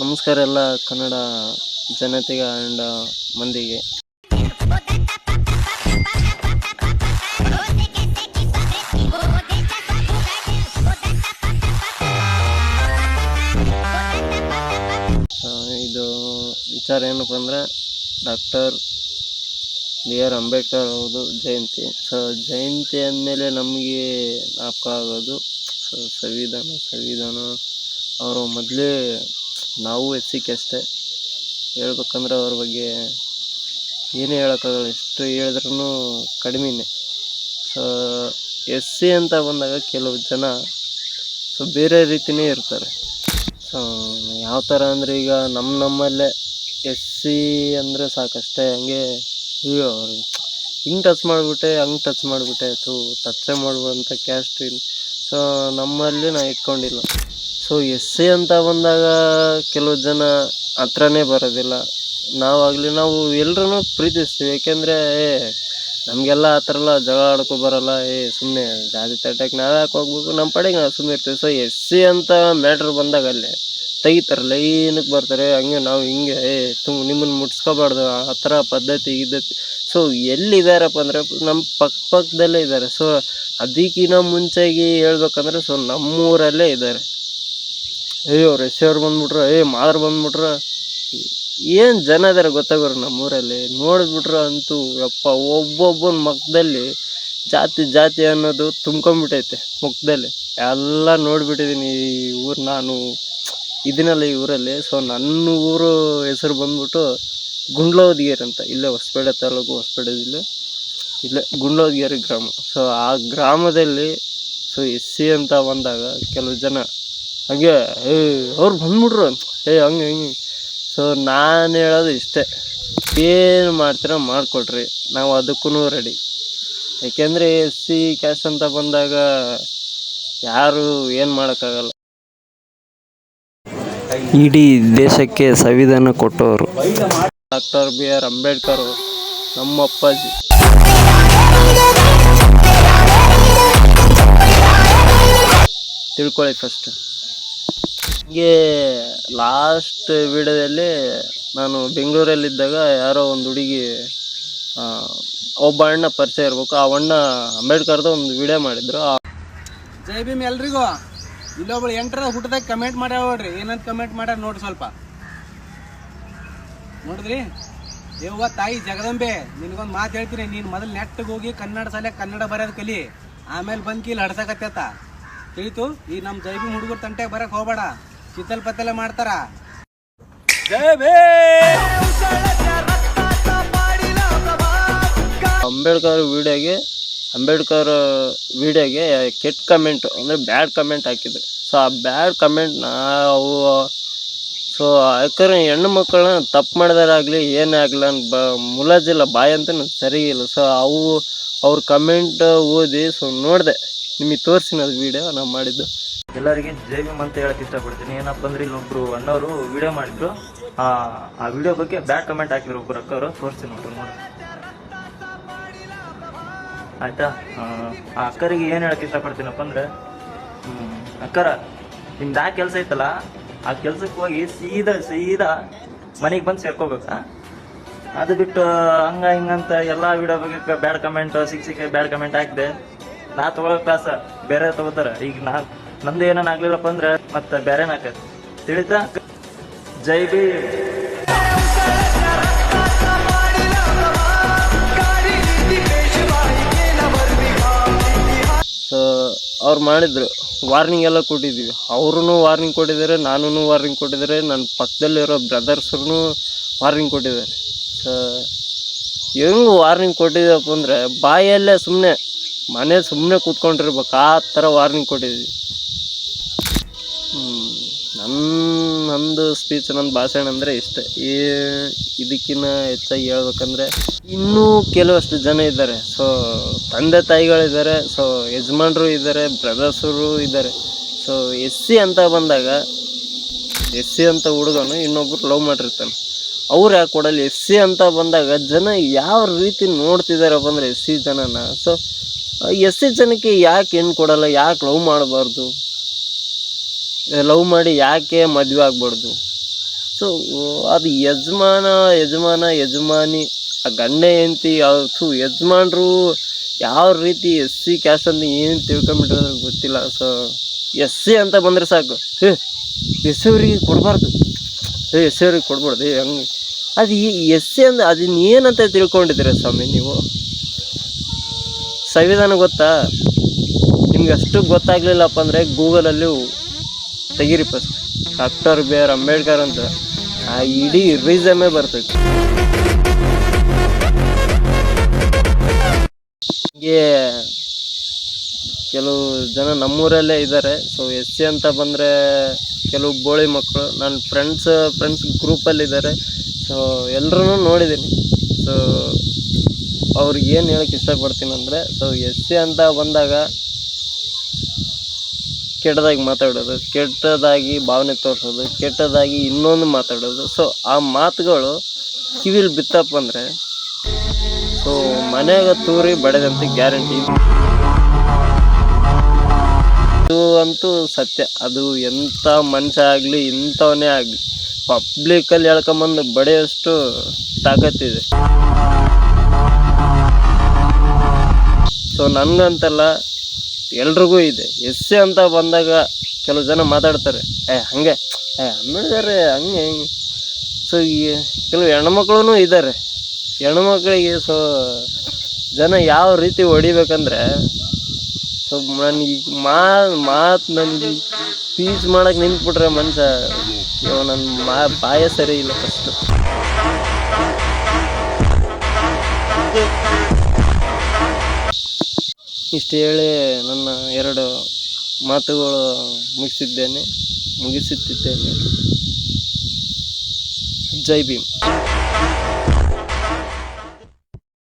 ನಮಸ್ಕಾರ ಎಲ್ಲ ಕನ್ನಡ ಜನತೆಗೆ ಆ್ಯಂಡ್ ಮಂದಿಗೆ. ಇದು ವಿಚಾರ ಏನಪ್ಪ ಅಂದರೆ ಡಾಕ್ಟರ್ ಬಿ ಆರ್ ಅಂಬೇಡ್ಕರ್ ಅವರು ಜಯಂತಿ. ಸೊ ಜಯಂತಿ ಅಂದಮೇಲೆ ನಮಗೆ ಜ್ಞಾಪಕ ಆಗೋದು. ಸೊ ಸಂವಿಧಾನ ಸಂವಿಧಾನ. ಅವರು ಮೊದಲೇ ನಾವು ಎಸ್ ಸಿ ಅಷ್ಟೇ. ಹೇಳ್ಬೇಕಂದ್ರೆ ಅವ್ರ ಬಗ್ಗೆ ಏನೇ ಹೇಳೋಕ್ಕಾಗಲ್ಲ, ಎಷ್ಟು ಹೇಳಿದ್ರೂ ಕಡಿಮೆನೇ. ಸೊ ಎಸ್ ಸಿ ಅಂತ ಬಂದಾಗ ಕೆಲವು ಜನ ಸೊ ಬೇರೆ ರೀತಿಯೇ ಇರ್ತಾರೆ. ಸೊ ಯಾವ ಥರ ಅಂದರೆ ಈಗ ನಮ್ಮ ನಮ್ಮಲ್ಲೇ ಎಸ್ ಸಿ ಅಂದರೆ ಸಾಕಷ್ಟೇ ಹಂಗೆ ಅಯ್ಯೋ, ಹಿಂಗೆ ಟಚ್ ಮಾಡಿಬಿಟ್ಟೆ, ಹಂಗೆ ಟಚ್ ಮಾಡಿಬಿಟ್ಟೆ, ಥೂ ಟಚ್ಚೇ ಅಂತ ಕ್ಯಾಸ್ಟ್ ಸೊ ನಮ್ಮಲ್ಲಿ ನಾ ಇಟ್ಕೊಂಡಿಲ್ಲ. ಸೊ ಎಸ್ ಸಿ ಅಂತ ಬಂದಾಗ ಕೆಲವು ಜನ ಹತ್ರನೇ ಬರೋದಿಲ್ಲ. ನಾವಾಗಲಿ ನಾವು ಎಲ್ರೂ ಪ್ರೀತಿಸ್ತೀವಿ. ಏಕೆಂದರೆ ಏ, ನಮಗೆಲ್ಲ ಆ ಥರ ಎಲ್ಲ ಜಗಳ ಆಡ್ಕೊ ಬರಲ್ಲ. ಏ ಸುಮ್ಮನೆ ಜಾತಿ ತಟ್ಟಕ್ಕೆ ನಾವೇ ಯಾಕೆ ಹೋಗ್ಬೇಕು? ನಮ್ಮ ಪಡೆಗೆ ನಾವು ಸುಮ್ಮನೆ ಇರ್ತೀವಿ. ಸೊ ಎಸ್ ಸಿ ಅಂತ ಮ್ಯಾಟ್ರ್ ಬಂದಾಗ ಅಲ್ಲೇ ತೆಗಿತಾರಲ್ಲ, ಏನಕ್ಕೆ ಬರ್ತಾರೆ? ಹಂಗೆ ನಾವು ಹಿಂಗೆ, ಏ ತುಂಬ ನಿಮ್ಮನ್ನು ಮುಟ್ಸ್ಕೋಬಾರ್ದು. ಆ ಥರ ಪದ್ಧತಿ ಇದ್ದತಿ ಸೊ ಎಲ್ಲಿದ್ದಾರಪ್ಪ ಅಂದರೆ, ನಮ್ಮ ಪಕ್ಕ ಪಕ್ಕದಲ್ಲೇ ಇದ್ದಾರೆ. ಸೊ ಅದಕ್ಕಿಂತ ಮುಂಚೆಗೆ ಹೇಳ್ಬೇಕಂದ್ರೆ ಸೊ ನಮ್ಮೂರಲ್ಲೇ ಇದ್ದಾರೆ. ಅಯ್ಯೋ ರಷ್ಯವ್ರು ಬಂದ್ಬಿಟ್ರು, ಏ, ಮಾದ್ರ ಬಂದ್ಬಿಟ್ರೆ. ಏನು ಜನ ಇದಾರೆ ಗೊತ್ತಾಗೋರು ನಮ್ಮೂರಲ್ಲಿ? ನೋಡಿದ್ಬಿಟ್ರೆ ಅಂತೂ, ಯಪ್ಪ, ಒಬ್ಬೊಬ್ಬನ ಮುಖದಲ್ಲಿ ಜಾತಿ ಜಾತಿ ಅನ್ನೋದು ತುಂಬ್ಕೊಂಬಿಟ್ಟೈತೆ ಮುಖದಲ್ಲಿ ಎಲ್ಲ ನೋಡಿಬಿಟ್ಟಿದ್ದೀನಿ ಈ ಊರು ನಾನು. ಇದನ್ನೆಲ್ಲ ಈ ಊರಲ್ಲಿ. ಸೊ ನನ್ನ ಊರು ಹೆಸರು ಬಂದ್ಬಿಟ್ಟು ಗುಂಡ್ಲೋದ್ಗೇರಿ ಅಂತ. ಇಲ್ಲೇ ಹೊಸಪೇಟೆ ತಾಲೂಕು ಹೊಸಪೇಟೆ ಜಿಲ್ಲೆ ಇಲ್ಲೇ ಗುಂಡ್ಲೋದ್ಗೇರಿ ಗ್ರಾಮ. ಸೊ ಆ ಗ್ರಾಮದಲ್ಲಿ ಸೊ ಎಸ್ ಸಿ ಅಂತ ಬಂದಾಗ ಕೆಲವು ಜನ ಹಾಗೆ ಏ ಅವ್ರು ಬಂದ್ಬಿಟ್ರು. ಏ ಹಂಗೆ ಹಿಂಗೆ. ಸೊ ನಾನು ಹೇಳೋದು ಇಷ್ಟೇ. ಏನು ಮಾಡ್ತೀರ ಮಾಡಿಕೊಡ್ರಿ ನಾವು ಅದಕ್ಕೂ ರೆಡಿ ಏಕೆಂದರೆ ಎಸ್ ಸಿ ಕ್ಯಾಶ್ ಅಂತ ಬಂದಾಗ ಯಾರು ಏನು ಮಾಡೋಕ್ಕಾಗಲ್ಲ. ಇಡೀ ದೇಶಕ್ಕೆ ಸಂವಿಧಾನ ಕೊಟ್ಟವರು. ಡಾಕ್ಟರ್ ಬಿ ಆರ್ ಅಂಬೇಡ್ಕರ್ ನಮ್ಮ ಅಪ್ಪಾಜಿ. ತಿಳ್ಕೊಳ್ಳಿ ಫಸ್ಟ್ ಹೀಗೆ ಲಾಸ್ಟ್ ವಿಡಿಯೋದಲ್ಲಿ ನಾನು ಬೆಂಗಳೂರಲ್ಲಿದ್ದಾಗ ಯಾರೋ ಒಂದು ಹುಡುಗಿ ಒಬ್ಬ ಅಣ್ಣ ಪರಿಚಯ ಇರಬೇಕು. ಆ ಅಣ್ಣ ಅಂಬೇಡ್ಕರ್ದು ಒಂದು ವಿಡಿಯೋ ಮಾಡಿದ್ರು. ಜೈ ಭೀಮ್ ಎಲ್ರಿಗೂ. ಇಲ್ಲೊಬ್ಳು ಎಂಟ್ರ ಹುಟ್ಟದಾಗ ಕಮೆಂಟ್ ಮಾಡ್ಯಾವ ನೋಡ್ರಿ. ಏನಂತ ಕಮೆಂಟ್ ಮಾಡ್ಯಾರ ನೋಡ್ರಿ ಸ್ವಲ್ಪ. ನೋಡಿದ್ರಿ? ಯವ್ವ ತಾಯಿ ಜಗದಂಬೆ, ನಿನಗೊಂದು ಮಾತು ಹೇಳ್ತೀನಿ. ನೀನು ಮೊದಲು ನೆಟ್ಟಿಗೆ ಹೋಗಿ ಕನ್ನಡ ಸಾಲೆ ಕನ್ನಡ ಬರೋದು ಕಲಿ. ಆಮೇಲೆ ಬಂದು ಕೀಲಿ ಹಡ್ಸಕತ್ತೇತ ತಿಳಿತು? ಈ ನಮ್ಮ ಜೈ ಭೀಮ್ ಹುಡುಗರು ತಂಟೆ ಬರಕ್ ಹೋಗ್ಬೇಡ. ಚಿತ್ತಲ್ ಪತ್ತಲೆ ಮಾಡ್ತಾರ. ಅಂಬೇಡ್ಕರ್ ವಿಡಿಯೋಗೆ ಅಂಬೇಡ್ಕರ್ ವಿಡಿಯೋಗೆ ಕೆಟ್ಟ ಕಮೆಂಟ್ ಅಂದರೆ ಬ್ಯಾಡ್ ಕಮೆಂಟ್ ಹಾಕಿದ್ರು. ಸೊ ಆ ಬ್ಯಾಡ್ ಕಮೆಂಟ್ ನಾವು ಸೊ ಯಾಕಂದ್ರೆ ಹೆಣ್ಣು ಮಕ್ಕಳನ್ನ ತಪ್ಪು ಮಾಡಿದಾರಾಗಲಿ, ಏನೇ ಆಗಲಿ ಅಂತ ಬ, ಮುಲಾಜಿಲ್ಲ, ಬಾಯಿ ಅಂತ ಸರಿ ಇಲ್ಲ. ಸೊ ಅವು, ಅವ್ರ ಕಮೆಂಟ್ ಓದಿ ಸೊ ನೋಡಿದೆ. ನಿಮಗೆ ತೋರಿಸಿನ ಅದು ವಿಡಿಯೋ ನಾವು ಮಾಡಿದ್ದು. ಎಲ್ಲರಿಗೆ ಜೈ ಭೀಮ್ ಅಂತ ಹೇಳಕ್ ಇಷ್ಟಪಡ್ತೀನಿ. ಏನಪ್ಪ ಅಂದ್ರೆ ಇಲ್ಲೊಬ್ರು ಅಣ್ಣವರು ವಿಡಿಯೋ ಮಾಡಿದ್ರು. ಆ ಆ ವಿಡಿಯೋ ಬಗ್ಗೆ ಬ್ಯಾಡ್ ಕಮೆಂಟ್ ಹಾಕಿದ್ರು ಒಬ್ರು ಅಕ್ಕವರು. ತೋರಿಸ್ತೀನಿ ನೋಡ್ರಿ ನೋಡಿ ಆಯ್ತಾ? ಆ, ಅಕ್ಕರಿಗೆ ಏನ್ ಹೇಳಕ್ ಇಷ್ಟಪಡ್ತೀನಪ್ಪ ಅಂದ್ರೆ ಅಕ್ಕರ ನಿಮ್ದು ಆ ಕೆಲಸ ಐತಲ್ಲ ಆ ಕೆಲ್ಸಕ್ಕೆ ಹೋಗಿ ಸೀದಾ ಸೀದಾ ಮನೆಗೆ ಬಂದು ಸೇರ್ಕೋಬೇಕಾ? ಅದು ಬಿಟ್ಟು ಹಂಗ ಹಿಂಗಂತ ಎಲ್ಲಾ ವಿಡಿಯೋ ಬಗ್ಗೆ ಬ್ಯಾಡ್ ಕಮೆಂಟ್ ಸಿಕ್ಕ ಸಿಕ್ಕ ಬ್ಯಾಡ್ ಕಮೆಂಟ್ ಹಾಕಿದೆ. ನಾ ತಗೊಳ್ಳೋ ಕ್ಲಾಸ ಬೇರೆ ತಗೋತಾರ. ಈಗ ನಾ ನಂದು ಏನೇನು ಆಗ್ಲಿಲ್ಲಪ್ಪ ಅಂದ್ರೆ ಮತ್ತೆ ಬೇರೆ ನಾಕ. ತಿಳಿತಾ? ಜೈ ಬಿ ಅವ್ರು ಮಾಡಿದ್ರು. ವಾರ್ನಿಂಗ್ ಎಲ್ಲ ಕೊಟ್ಟಿದ್ದೀವಿ. ಅವ್ರೂ ವಾರ್ನಿಂಗ್ ಕೊಟ್ಟಿದ್ದಾರೆ ನಾನು ವಾರ್ನಿಂಗ್ ಕೊಟ್ಟಿದ್ದಾರೆ ನನ್ನ ಪಕ್ಕದಲ್ಲಿರೋ ಬ್ರದರ್ಸ್ರೂ ವಾರ್ನಿಂಗ್ ಕೊಟ್ಟಿದ್ದಾರೆ. ಸೊ ಹೆಂಗೆ ವಾರ್ನಿಂಗ್ ಕೊಟ್ಟಿದ್ದಪ್ಪ ಅಂದರೆ ಬಾಯಲ್ಲೇ ಸುಮ್ಮನೆ ಮನೆ ಸುಮ್ಮನೆ ಕೂತ್ಕೊಂಡಿರ್ಬೇಕು. ಆ ಥರ ವಾರ್ನಿಂಗ್ ಕೊಟ್ಟಿದ್ದೀವಿ ಹ್ಮ್. ನನ್ನ ನಂದು ಸ್ಪೀಚ್ ನನ್ನ ಭಾಷಣ ಅಂದರೆ ಇಷ್ಟ. ಈ ಇದಕ್ಕಿಂತ ಹೆಚ್ಚಾಗಿ ಹೇಳ್ಬೇಕಂದ್ರೆ ಇನ್ನೂ ಕೆಲವಷ್ಟು ಜನ ಇದ್ದಾರೆ. ಸೊ ತಂದೆ ತಾಯಿಗಳಿದ್ದಾರೆ. ಸೊ ಯಜಮಾನ್ರು ಇದ್ದಾರೆ ಬ್ರದರ್ಸರು ಇದ್ದಾರೆ. ಸೊ ಎಸ್ ಸಿ ಅಂತ ಬಂದಾಗ ಎಸ್ ಸಿ ಅಂತ ಹುಡುಗನು ಇನ್ನೊಬ್ರು ಲವ್ ಮಾಡಿರ್ತಾನೆ ಅವ್ರು ಯಾಕೆ ಕೊಡಲ್ಲ? ಎಸ್ ಸಿ ಅಂತ ಬಂದಾಗ ಜನ ಯಾವ ರೀತಿ ನೋಡ್ತಿದ್ದಾರೆ ಅಂದರೆ ಎಸ್ ಸಿ ಜನನ? ಸೊ ಎಸ್ ಜನಕ್ಕೆ ಯಾಕೆ ಹೆಣ್ಣು ಕೊಡಲ್ಲ, ಯಾಕೆ ಲವ್ ಮಾಡಬಾರ್ದು? ಲವ್ ಮಾಡಿ ಯಾಕೆ ಮದುವೆ ಆಗ್ಬಾರ್ದು? ಸೊ ಅದು ಯಜಮಾನ ಯಜಮಾನ, ಯಜಮಾನಿ, ಆ ಗಂಡ ಹೆಂಡತಿ ಥೂ ಯಜಮಾನರು ಯಾವ ರೀತಿ ಎಸ್ ಸಿ ಕ್ಯಾಸ್ಟ್ ಅಂತ ಏನು ತಿಳ್ಕೊಂಬಿಟ್ರೆ ಗೊತ್ತಿಲ್ಲ. ಸೊ ಎಸ್ ಸಿ ಅಂತ ಬಂದರೆ ಸಾಕು. ಏ ಎಸ್ ಅವ್ರಿಗೆ ಕೊಡಬಾರ್ದು. ಏ ಎಸ್ ಅವ್ರಿಗೆ ಕೊಡ್ಬಾರ್ದು. ಹಂಗೆ. ಅದು ಎಸ್ ಸಿ ಅಂದ್ರೆ ಅದನ್ನ ಏನಂತ ತಿಳ್ಕೊಂಡಿದ್ದೀರ ಸ್ವಾಮಿ ನೀವು? ಸಂವಿಧಾನ ಗೊತ್ತಾ? ನಿಮ್ಗೆ ಅಷ್ಟು ಗೊತ್ತಾಗ್ಲಿಲ್ಲಪ್ಪ ಅಂದರೆ ಗೂಗಲಲ್ಲಿ ತೆಗೀರಿ first doctor B R Ambedkar ಅಂತ. ಆ ಇಡೀ ರೀಸಮೇ ಬರ್ತೈತಿ ಹೀಗೆ ಕೆಲವು ಜನ ನಮ್ಮೂರಲ್ಲೇ ಇದ್ದಾರೆ. ಸೊ ಎಸ್ ಸಿ ಅಂತ ಬಂದರೆ ಕೆಲವು ಬೋಳಿ ಮಕ್ಕಳು. ನನ್ನ ಫ್ರೆಂಡ್ಸ್ ಫ್ರೆಂಡ್ಸ್ ಗ್ರೂಪಲ್ಲಿದ್ದಾರೆ ಸೊ ಎಲ್ಲರೂ ನೋಡಿದ್ದೀನಿ. ಸೊ ಅವ್ರಿಗೆ ಏನು ಹೇಳಕ್ಕೆ ಇಷ್ಟಪಡ್ತೀನಿ ಅಂದರೆ ಸೊ ಎಸ್ ಸಿ ಅಂತ ಬಂದಾಗ ಕೆಟ್ಟದಾಗಿ ಮಾತಾಡೋದು, ಕೆಟ್ಟದಾಗಿ ಭಾವನೆ ತೋರಿಸೋದು, ಕೆಟ್ಟದಾಗಿ ಇನ್ನೊಂದು ಮಾತಾಡೋದು. ಸೊ ಆ ಮಾತುಗಳು ಕಿವಿಲಿ ಬಿತ್ತಪ್ಪ ಅಂದರೆ ಸೊ ಮನೆಯಾಗ ತೂರಿ ಬಡದಂತೆ ಗ್ಯಾರಂಟಿ. ಇದು ಅಂತೂ ಸತ್ಯ. ಅದು ಎಂಥ ಮನುಷ್ಯ ಆಗಲಿ ಇಂಥವನ್ನೇ ಆಗಲಿ ಪಬ್ಲಿಕಲ್ಲಿ ಹೇಳ್ಕೊಂಬಂದು ಬಡಿಯೋಷ್ಟು ತಾಕತ್ತಿದೆ. ಸೊ ನನಗಂತಲ್ಲ ಎಲ್ರಿಗೂ ಇದೆ. ಎಸ್ ಸಿ ಅಂತ ಬಂದಾಗ ಕೆಲವು ಜನ ಮಾತಾಡ್ತಾರೆ, ಏ, ಹಂಗೆ, ಏ ಅಂಬೇಡ್ಕರ್ ಹಂಗೆ, ಹಿಂಗೆ. ಸೊ ಈ ಕೆಲವು ಹೆಣ್ಮಕ್ಳು ಇದ್ದಾರೆ ಹೆಣ್ಮಕ್ಳಿಗೆ ಸೊ ಜನ ಯಾವ ರೀತಿ ಹೊಡಿಬೇಕಂದ್ರೆ ಸೊ ನನಗೆ ಮಾ ಮಾತು ನನಗೆ ಸ್ಪೀಚ್ ಮಾಡೋಕ್ಕೆ ನಿಂತ್ಬಿಟ್ರೆ ಮನುಷ್ಯ ನನ್ನ ಮಾ, ಬಾಯ ಸರಿ ಇಲ್ಲ ಫಸ್ಟು ಇಷ್ಟು ಹೇಳಿ ನನ್ನ ಎರಡು ಮಾತುಗಳು ಮುಗಿಸಿದ್ದೇನೆ ಮುಗಿಸುತ್ತಿದ್ದೇನೆ. ಜೈ ಭೀಮ್.